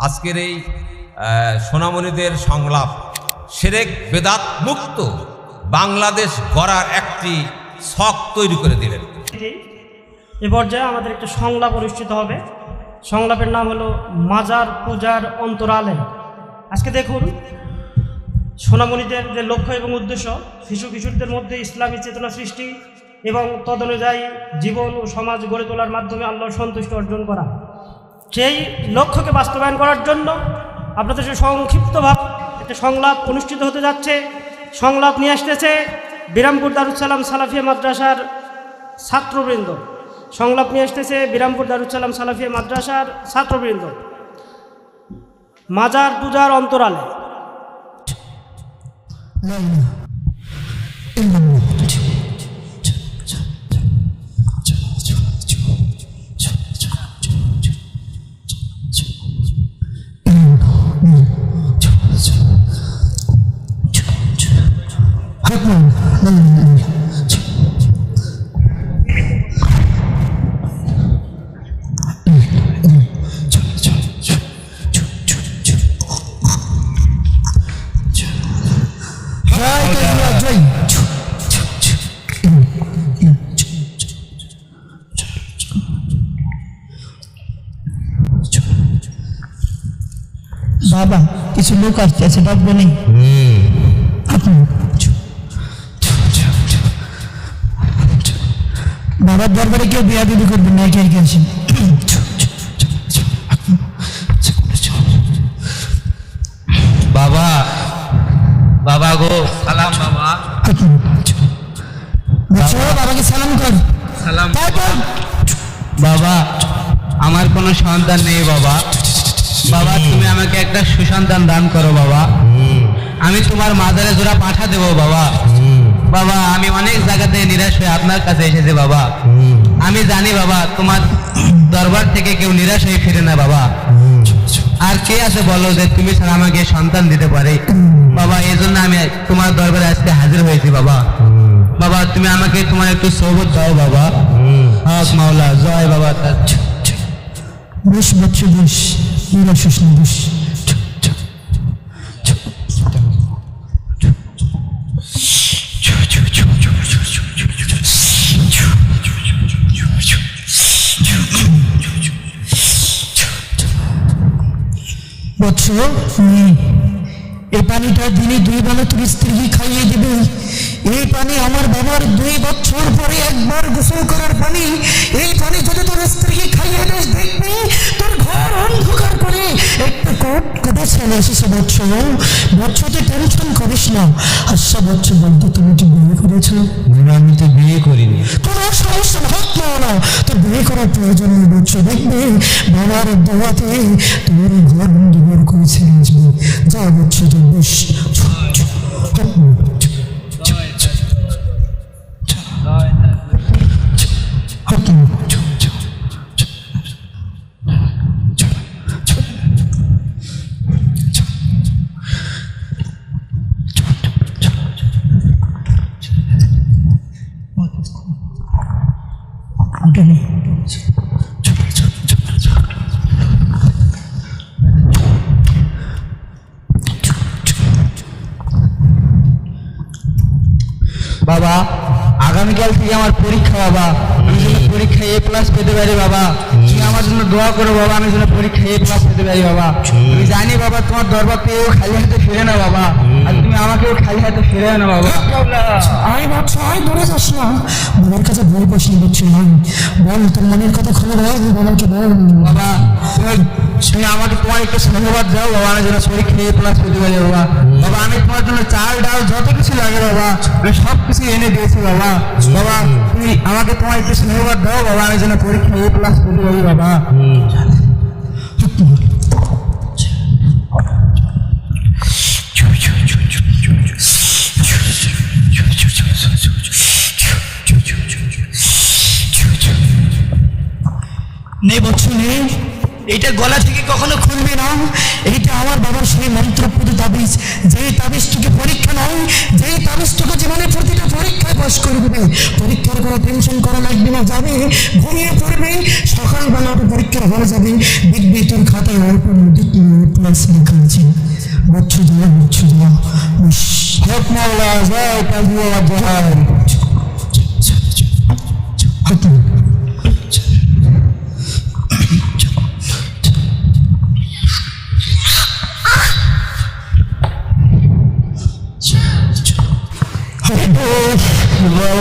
আজকের এই সোনামণিদের সংলাপ সেরেক বেদাত মুক্ত বাংলাদেশ গড়ার একটি শখ তৈরি করে দিলেন। এ পর্যায়ে আমাদের একটা সংলাপ অনুষ্ঠিত হবে। সংলাপের নাম হলো মাজার পূজার অন্তরালে। আজকে দেখুন, সোনামণিদের যে লক্ষ্য এবং উদ্দেশ্য, শিশু কিশোরদের মধ্যে ইসলামী চেতনা সৃষ্টি এবং তদনুযায়ী জীবন ও সমাজ গড়ে তোলার মাধ্যমে আল্লাহর সন্তুষ্ট অর্জন করা। সেই লক্ষ্যকে বাস্তবায়ন করার জন্য আপনাদের সংক্ষিপ্তভাবে একটা সংলাপ অনুষ্ঠিত হতে যাচ্ছে। সংলাপ নিয়ে আসতেছে বিরামপুর দারুসালাম সালাফিয়া মাদ্রাসার ছাত্রবৃন্দ। সংলাপ নিয়ে আসতেছে বিরামপুর দারুসালাম সালাফিয়া মাদ্রাসার ছাত্রবৃন্দ। মাজার পূজার অন্তরালে। লোক আছে ডাকবো নেই বাবার দরবারে কেউ বিয়া দিদি করবেন না একে আসেন বাবা বাবা গো সালাম বাবা। বাবাকে সালাম কর। সালাম। বাবা আমার কোনো সন্তান নেই বাবা। বাবা তুমি আমাকে একটা সুসন্তান দান করো বাবা। আমি তোমার মাজারে জোড়া পাঠা দেবো বাবা। বাবা আমি অনেক জায়গাতে নিরাশ হয়ে আপনার কাছে এসেছি বাবা। আমি জানি বাবা তোমার দরবার থেকে কেউ নিরাশ হয়ে ফিরে না বাবা। আর কে আছে বলো যে তুমি ছাড়া আমাকে সন্তান দিতে পারে? বাবা এই জন্য আমি তোমার দরবারে আজকে হাজির হয়েছি বাবা। বাবা তুমি আমাকে তোমার একটু সৌবত দাও বাবা। হক মাওলা জয় বাবা বস বচ্চ বস নিরাশ হোস না বস বৎস নে। এই পানিটা দিনে দুই বেলা তোর স্ত্রীকে খাইয়ে দেবে এই পানি আমার বাবার দুই বছর পরে একবার গোসল করার পানি এই পানি যদি তোর স্ত্রীকে খাইয়ে দিস দেখবি তোর ঘর অন্ধকার করে একটা কোট কোটে ছেলে এসেছে বৎস বৎস তুই টেনশন করিস না আচ্ছা বৎস বলতে তুমি কি বিয়ে করেছ আমি তো বিয়ে করিনি কোনো সমস্যা ভাব পাও না তোর বিয়ে করার প্রয়োজন নেই বলছো দেখবে বাবার দোয়াতে তোর ঘর দুবার করে ছেড়ে আসবে যা বলছো তো বেশ বাবা। আগামীকাল থেকে আমার পরীক্ষা বাবা। আমি যেন পরীক্ষা এ প্লাস পেতে পারি বাবা। তুমি আমার জন্য দোয়া করো বাবা আমি যেন পরীক্ষা এ প্লাস পেতে পারি বাবা। তুমি জানি বাবা তোমার দরবার পেয়েও খালি হাতে ফিরে না বাবা। আর তুমি আমাকেও খালি হাতে ফিরে না বাবা। আয় বাচ্চা আয় দূরে যাস না। বাবার কাছে বই বসিয়ে দিচ্ছি বল তোর মনের কথা খুলে বল বাবাকে বল। বাবা তুমি- তুমি আমাকে তোমার একটু ধন্যবাদ দাও বাবা আমি যেন পরীক্ষা এ প্লাস পেতে পারি বাবা। বাবা আমি তোমার জন্য চাল ডাল যত কিছু লাগে বাবা আমি সব কিছু এনে দিয়েছি বাবা। বাবা তুমি আমাকে তোমার একটু ধন্যবাদ দাও বাবা আমি যেন পরীক্ষা এ প্লাস পেতে পারি বাবা। নে এটা গলা থেকে কখনো খুলবে না এইটা আমার বাবার সেই মন্ত্রপুত তাবিজ যে তাবিজটুকে পরীক্ষা নয় যে তাবিজটুকু জীবনে প্রতিটা পরীক্ষায় পাস করে দেবে পরীক্ষার কোনো টেনশন করা লাগবে না যাবে ঘুমিয়ে পড়বে সকালবেলা পরীক্ষা হয়ে যাবে দেখবি তোর খাতায় অল্প প্লাস লেখা আছে বচ্ছু দেওয়া বচ্ছু দেওয়া হক মাওলা জয় কাজী জয় হাতে বাবা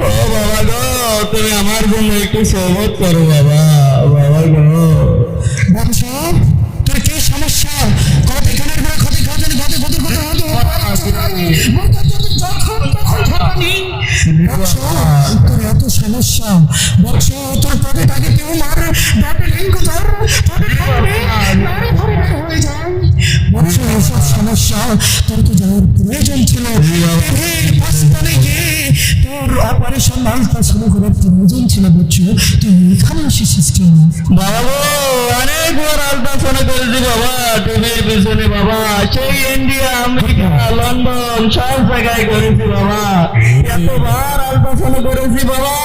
ও বাবা গো তুমি আমার জন্য একটু সহমত করো বাবা বাবা। সেই ইন্ডিয়া আমেরিকা লন্ডন সব জায়গায় করেছি বাবা। এতবার আলট্রাসাউন্ড করেছি বাবা।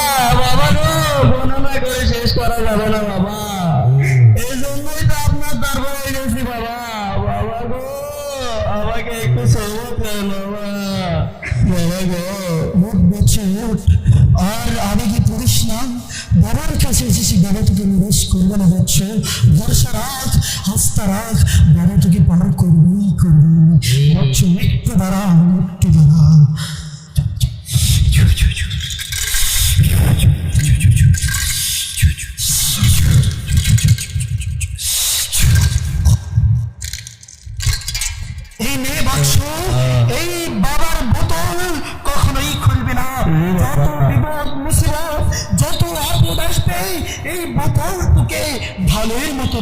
ভালোর মতো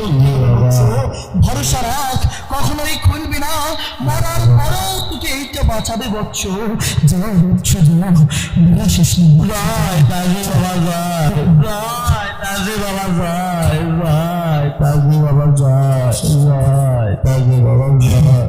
ভরসা রাখ কখনোই খুলবে না। মরার পরও তোকে এইটা বাঁচাবে বচ্চ। জয় বাবা জয় জয় তাজু বাবা জয় তাজু বাবা জয় জয় তাজু বাবা জয়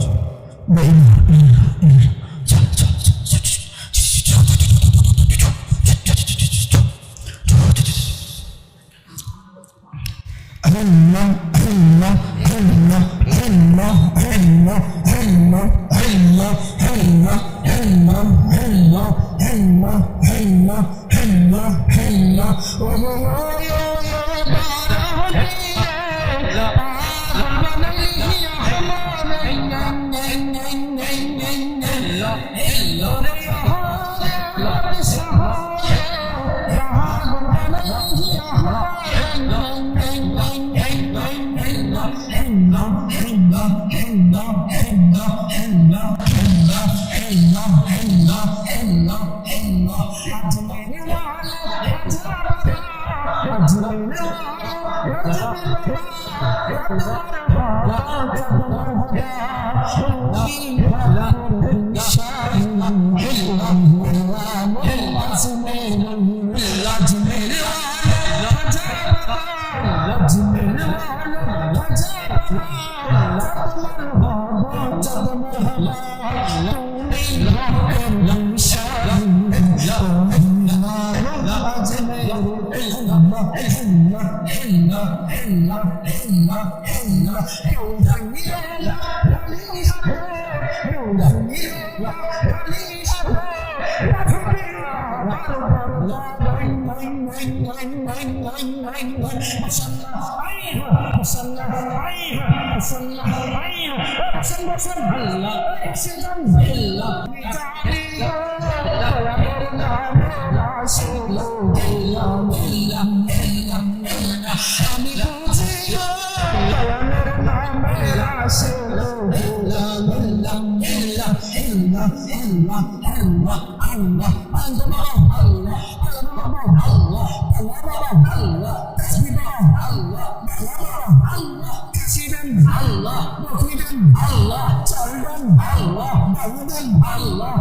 আমি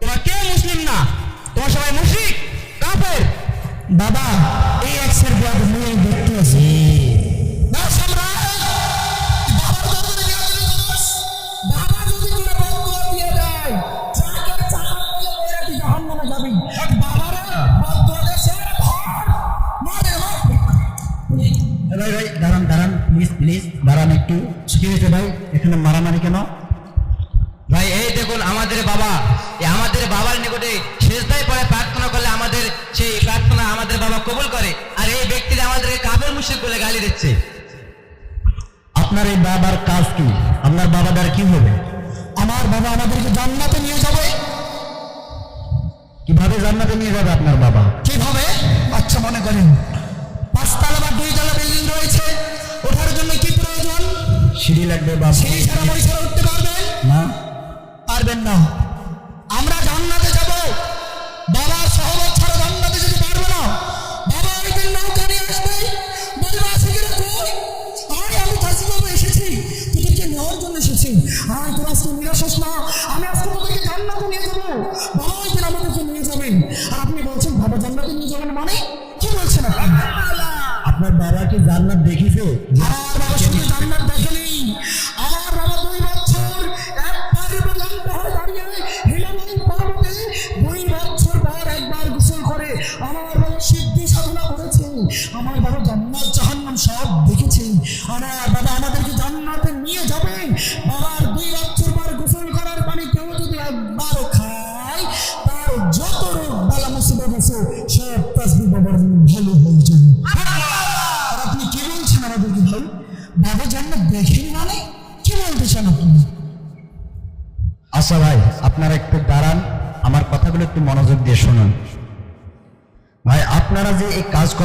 তোমরা কে মুসলিম না? তোমার সবাই মুশিক কাফের? বাবা এই একশের বাদ পারবেন না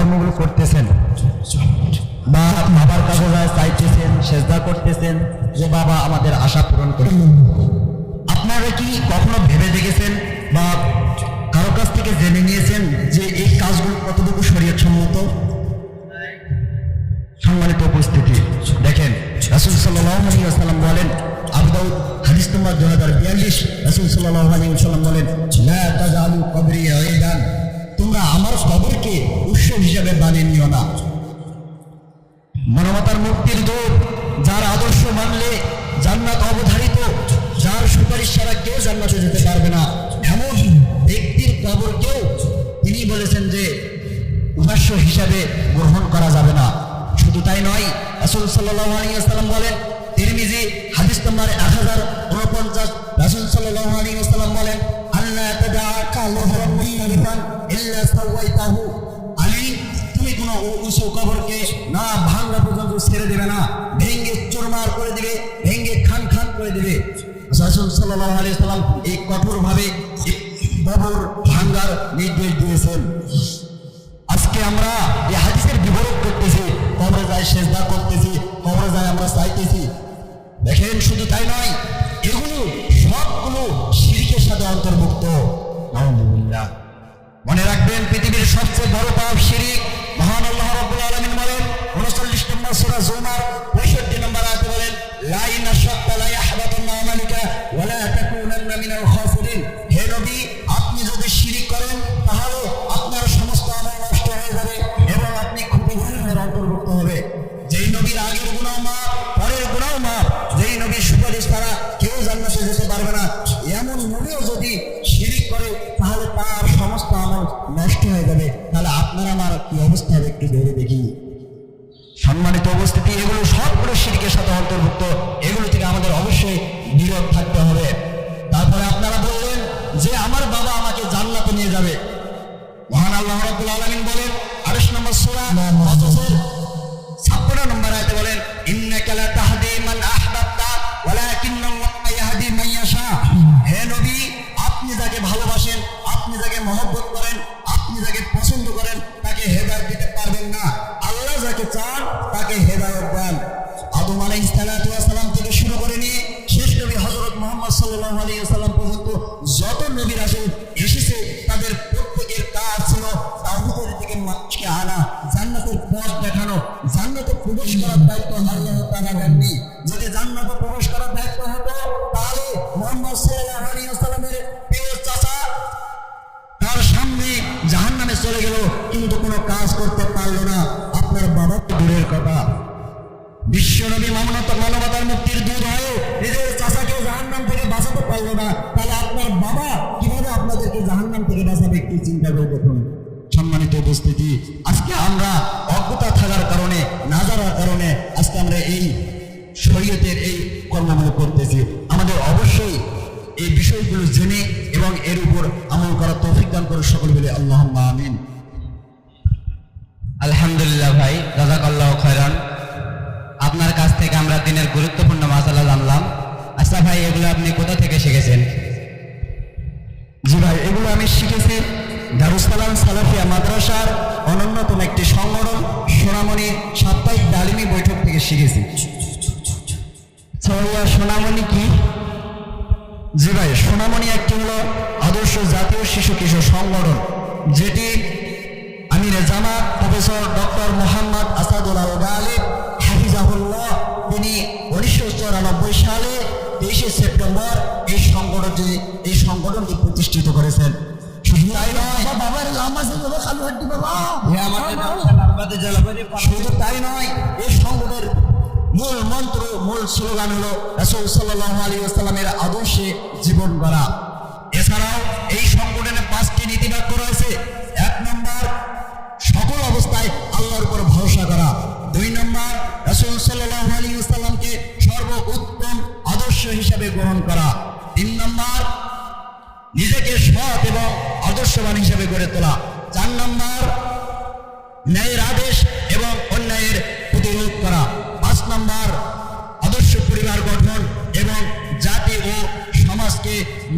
এই কাজকর্মগুলো করতেছেন। বা বাবার কাছে যায় চাইতেছেন, সেজদা করতেছেন যে, বাবা, আমাদের আশা পূরণ করুন। আপনারা কি কখনো ভেবে দেখেছেন বা কারও কাছ থেকে জেনে নিয়েছেন যে, এই কাজগুলো কতটুকু শরীয়ত সম্মত সম্মানিত উপস্থিতি, দেখেন, রাসুল সাল্লাম বলেন আবদাউ হাদিস নম্বর দু হাজার বিয়াল্লিশ, রাসুল সাল্লাম বলেন, লা তাজালু কবরি তোমরা আমার কবরকে উৎসব হিসাবে বানিয়ে নিও না। মানবতার মুক্তির দূত, যার আদর্শ মানলে জান্নাত অবধারিত, যার সুপারিশ ছাড়া কেউ জান্নাতে যেতে পারবে না। এমন ব্যক্তির কবরকেও তিনি বলেছেন যে উপাস্য হিসাবে গ্রহণ করা যাবে না। শুধু তাই নয়, রাসুল সাল্লাম বলেন, তিরমিজি হাদিস নম্বর এক হাজার উনপঞ্চাশ রাসুল সাল্লাম বলেন আল্লাহ ইল্লা আলী তুমি কোনো উঁচু কবরকে না ভাঙা পর্যন্ত ছেড়ে দেবে না। ভেঙ্গে চুরমার করে দিবে, ভেঙ্গে খান খান করে দিবে। রাসূল সাল্লাল্লাহু আলাইহি সাল্লাম এই কঠোরভাবে কবর ভাঙ্গার নির্দেশ দিয়েছেন। আজকে আমরা এই হাদিসের বিবরণ করতেছি, কবরে যায় সেজদা করতেছি, কবরে যায় আমরা চাইতেছি। দেখেন, শুধু তাই নয়, এগুলো সবগুলো শিরকের সাথে অন্তর্ভুক্ত। আলহামদুলিল্লাহ মনে রাখবেন, পৃথিবীর সবচেয়ে বড় পাপ শিরিক, মহান আল্লাহ রাব্বুল আলামিন বলেন 39 নম্বর সূরা জুমার 65 নম্বর আয়াতে বলেন, লা ইন আশরাকতা লা ইয়াহবাতুন আমালুকা ওয়া লা তাকুনান্না মিনাল খাসিরিন। শিরকের সাথে অন্তর্ভুক্ত, এগুলো থেকে আমাদের অবশ্যই বিরত থাকতে হবে। তারপরে আপনারা বললেন যে আমার বাবা আমাকে জান্নাতে নিয়ে যাবে। মহান আল্লাহ রাব্বুল আলামিন বলেন 28 নম্বর সূরা অথসের 56 নম্বর আয়াতে বলেন, ইন্নাকা লা তাহদি মান আহবাবতা, ওয়ালাকিন্নাল্লাহা ইয়াহদি মান ইয়াশা। হে নবী, আপনি যাকে ভালোবাসেন, আপনি যাকে মহব্বত থেকে বাঁচাবে সরিয়া সোনামণি কি? জি ভাই সোনামণি একটি হলো আদর্শ জাতীয় শিশু কিশোর সংগঠন যেটি আমির জামাত প্রফেসর ডক্টর মোহাম্মদ আসাদুল আল গালিব হাফিজাহুল্লাহ তিনি উনিশশো চুরানব্বই সালে তেইশে সেপ্টেম্বর এই সংগঠনটি এই সংগঠনটি প্রতিষ্ঠিত করেছেন। শুধু তাই নয় বাবার শুধু তাই নয় এই সংগঠনের মূল মন্ত্র, মূল স্লোগান হলো রাসূল আলাইহি ওয়াসাল্লামের আদর্শে জীবন গড়া। এছাড়াও এই সংগঠনে পাঁচটি নীতিবাক্য রয়েছে। এক নম্বর, সকল অবস্থায় আল্লাহর উপর ভরসা করা। দুই নম্বর, রাসূল সাল্লাল্লাহু আলাইহি ওয়াসাল্লামকে সর্বোত্তম আদর্শ হিসাবে গ্রহণ করা। তিন নম্বর, নিজেকে সৎ এবং আদর্শবান হিসেবে গড়ে তোলা। চার নম্বর, ন্যায়ের আদেশ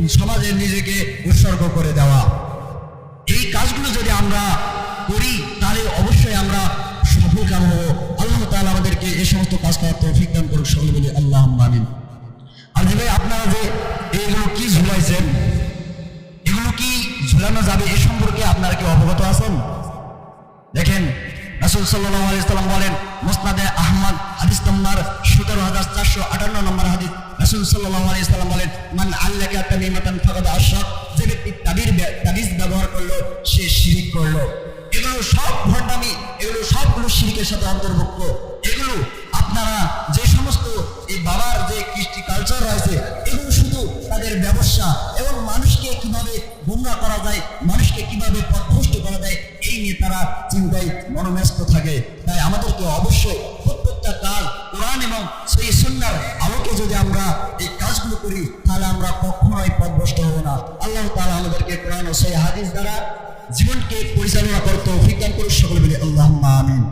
সমাজে নিজেকে উৎসর্গ করে দেওয়া। এই কাজগুলো যদি আমরা করি, তাহলে অবশ্যই আমরা সফল কাম হব। আল্লাহ তাআলা আমাদেরকে এই সমস্ত কাজ করার তৌফিক দান করুক, সকলে বলি আল্লাহ আমিন। আর ভাই, আপনারা যে এইগুলো কি ঝুলাইছেন? এগুলো কি ঝুলানো যাবে এ সম্পর্কে আপনারা কি অবগত আছেন? দেখেন রাসুল সাল্লাহ আলাইসাল্লাম বলেন, মুসনাদে আহমদ, হাদিস নম্বর সতেরো হাজার চারশো আটান্ন নম্বর হাদিস। রাসুল সাল্লাহ আলাইসাল্লাম বলেন, মান আল্লাহকে তামিমাতান ফাকাদ আশরাক। যে ব্যক্তি তাবির তাবিজ ব্যবহার করল, সে শিরিক করল। এগুলো সব ভণ্ডামি, এগুলো সবগুলো শিরিকের সাথে অন্তর্ভুক্ত। এগুলো আপনারা যে সমস্ত এই বাবার যে কৃষ্টি কালচার রয়েছে, এগুলো শুধু তাদের ব্যবসা এবং মানুষকে কীভাবে গুমরা করা যায়, মানুষকে কীভাবে পথভ্রষ্ট করা যায় এই নিয়ে তারা চিন্তায় মনোন্যস্ত থাকে। তাই আমাদেরকে অবশ্যই প্রত্যেকটা কাজ কোরআন এবং সেই সুন্নার আলোকে যদি আমরা এই কাজগুলো করি, তাহলে আমরা কখনোই পথভ্রষ্ট হব না। আল্লাহ তাআলা আমাদেরকে কোরআন ও সেই হাদিস দ্বারা জীবনকে পরিচালনা করতে অভিজ্ঞান করে সকলে বলি আল্লাহ আমিন।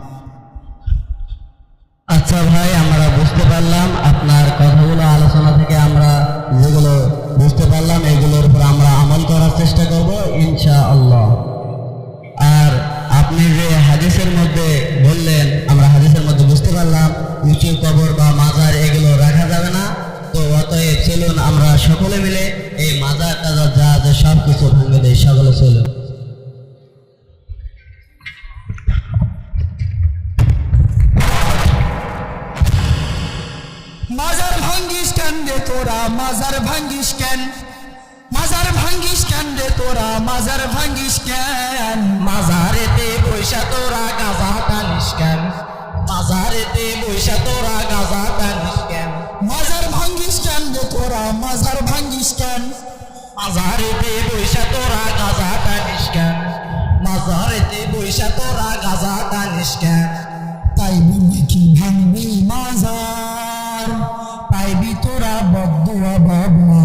আচ্ছা ভাই, আমরা বুঝতে পারলাম আপনার কথাগুলো, আলোচনা থেকে আমরা যেগুলো বুঝতে পারলাম, এগুলোর উপর আমরা আমল করার চেষ্টা করব ইনশা আল্লাহ আর আপনি যে হাদিসের মধ্যে বললেন, আমরা হাদিসের মধ্যে বুঝতে পারলাম, উঁচু কবর বা মাজার এগুলো রাখা যাবে না। তো অতএব চলুন আমরা সকলে মিলে এই মাজার টাজার যা আছে সব কিছু ভেঙে দেয় সকলে চলুন। মাজার ভাঙ্গিস কেন রে তোরা? মাজার ভাঙ্গিস কেন? মাজার ভাঙ্গিস কেন রে তোরা? মাজার ভাঙ্গিস কেন? মাজারেতে বৈশা তোরা গাজা টানিস কেন? মাজারেতে বৈশা তোরা গাজা টানিস কেন? মাজার ভাঙ্গিস কেন রে তোরা? মাজার ভাঙ্গিস কেন? মাজারেতে বৈশা তোরা গাজা টানিস কেন? মাজারেতে বৈশা তোরা গাজা টানিস কেন? তাই বুঝি কি ভাঙ্গি মাজার? পাইবি তোরা বদুয়া বাবা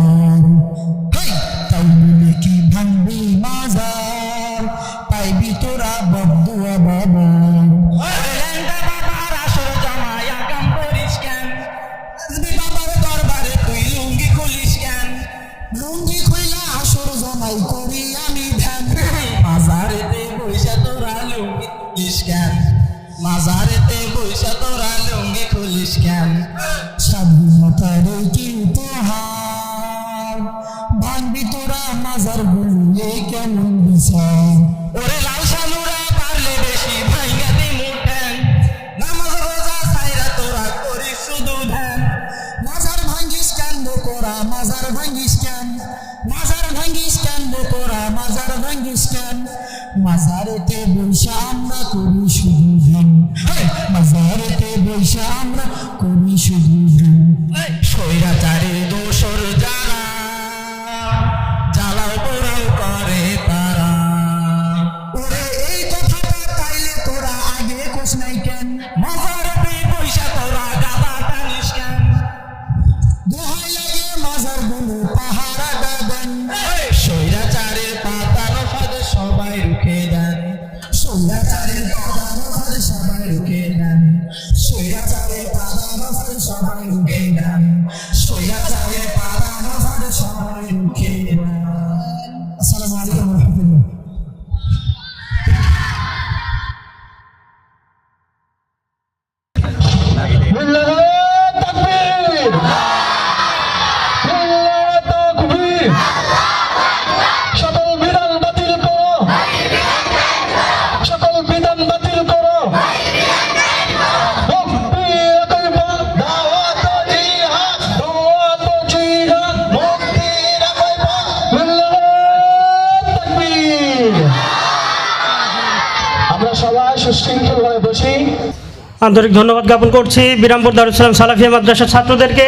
আন্তরিক ধন্যবাদ জ্ঞাপন করছি। বিরামপুর দারুসালাম সালাফিয়া মাদ্রাসার ছাত্রদেরকে,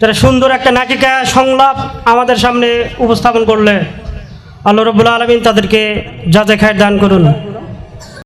যারা সুন্দর একটা নাটিকা সংলাপ আমাদের সামনে উপস্থাপন করলে। আল্লাহ রবুল্লা আলমিন তাদেরকে যাচাই খায় দান করুন।